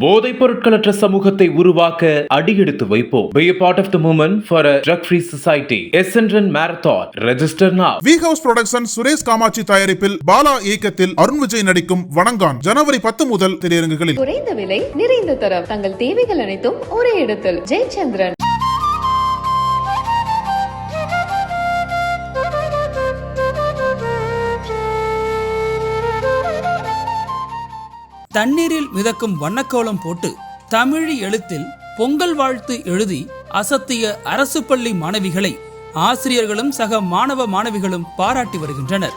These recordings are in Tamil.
போதைப் பொருட்களற்ற சமூகத்தை உருவாக்க அடியெடுத்து வைப்போம் Be a part of the movement for a drug-free society. Essendon Marathon. Register now. V house production Suresh Kamatchi தயாரிப்பில் பாலா இயக்கத்தில் அருண் விஜய் நடிக்கும் வணங்கான் ஜனவரி பத்து முதல் திரையரங்குகளில் குறைந்த விலை நிறைந்த தரம் தங்கள் தேவைகள் அனைத்தும் ஒரே இடத்தில் ஜெயச்சந்திரன் தண்ணீரில் மிதக்கும் வண்ணக்கோலம் போட்டு தமிழ் எழுத்தில் பொங்கல் வாழ்த்து எழுதி அசத்திய அரசு பள்ளி மாணவிகளை ஆசிரியர்களும் சக மாணவ மாணவிகளும் பாராட்டி வருகின்றனர்.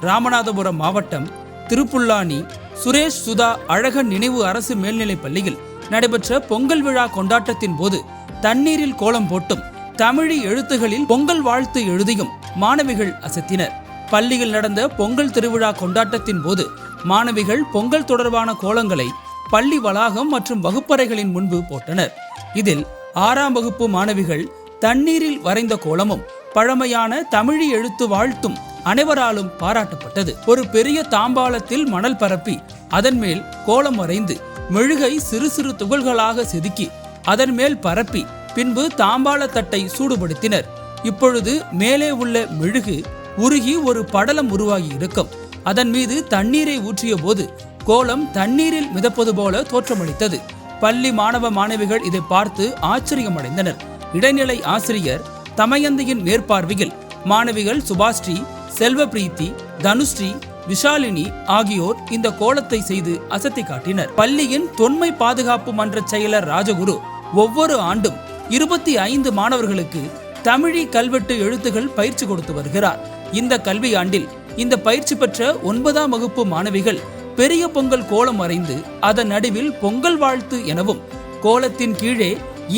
ராமநாதபுரம் மாவட்டம் திருப்புல்லானி சுரேஷ் சுதா அழகன் நினைவு அரசு மேல்நிலைப் பள்ளியில் நடைபெற்ற பொங்கல் விழா கொண்டாட்டத்தின் போது தண்ணீரில் கோலம் போட்டும் தமிழி எழுத்துகளில் பொங்கல் வாழ்த்து எழுதியும் மாணவிகள் அசத்தினர். பள்ளியில் நடந்த பொங்கல் திருவிழா கொண்டாட்டத்தின் போது மாணவிகள் பொங்கல் தொடர்பான கோலங்களை பள்ளி வளாகம் மற்றும் வகுப்பறைகளின் முன்பு போட்டனர். இதில் ஆறாம் வகுப்பு மாணவிகள் தண்ணீரில் வரைந்த கோலமும் பழமையான தமிழி எழுத்து வாழ்த்தும் அனைவராலும் பாராட்டப்பட்டது. ஒரு பெரிய தாம்பாளத்தில் மணல் பரப்பி அதன் மேல் கோலம் வரைந்து மெழுகை சிறு சிறு துகள்களாக செதுக்கி அதன் மேல் பரப்பி பின்பு தாம்பாள தட்டை சூடுபடுத்தினர். இப்பொழுது மேலே உள்ள மெழுகு உருகி ஒரு படலம் உருவாகி இருக்கும். அதன் மீது தண்ணீரை ஊற்றிய போது கோலம் தண்ணீரில் மிதப்பது போல தோற்றமளித்தது. பள்ளி மாணவ மாணவிகள் இதை பார்த்து ஆச்சரியமடைந்தனர். இடைநிலை ஆசிரியர் தமயந்தியின் மேற்பார்வையில் மாணவிகள் சுபாஸ்ரீ செல்வபிரீத்தி தனுஸ்ரீ விஷாலினி ஆகியோர் இந்த கோலத்தை செய்து அசத்தி காட்டினர். பள்ளியின் தொன்மை பாதுகாப்பு மன்ற செயலர் ராஜகுரு ஒவ்வொரு ஆண்டும் இருபத்தி ஐந்து மாணவர்களுக்கு தமிழி கல்வெட்டு எழுத்துகள் பயிற்சி கொடுத்து வருகிறார். இந்த கல்வியாண்டில் இந்த பயிற்சி பெற்ற ஒன்பதாம் வகுப்பு மாணவிகள் பெரிய பொங்கல் கோலம் வரைந்து அதன் நடுவில் பொங்கல் வாழ்த்து எனவும் கோலத்தின் கீழே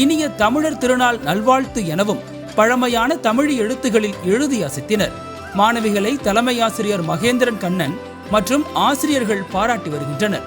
இனிய தமிழர் திருநாள் நல்வாழ்த்து எனவும் பழமையான தமிழ் எழுத்துகளில் எழுதி அசைத்தினர். மாணவிகளை தலைமை ஆசிரியர் மகேந்திரன் கண்ணன் மற்றும் ஆசிரியர்கள் பாராட்டி வருகின்றனர்.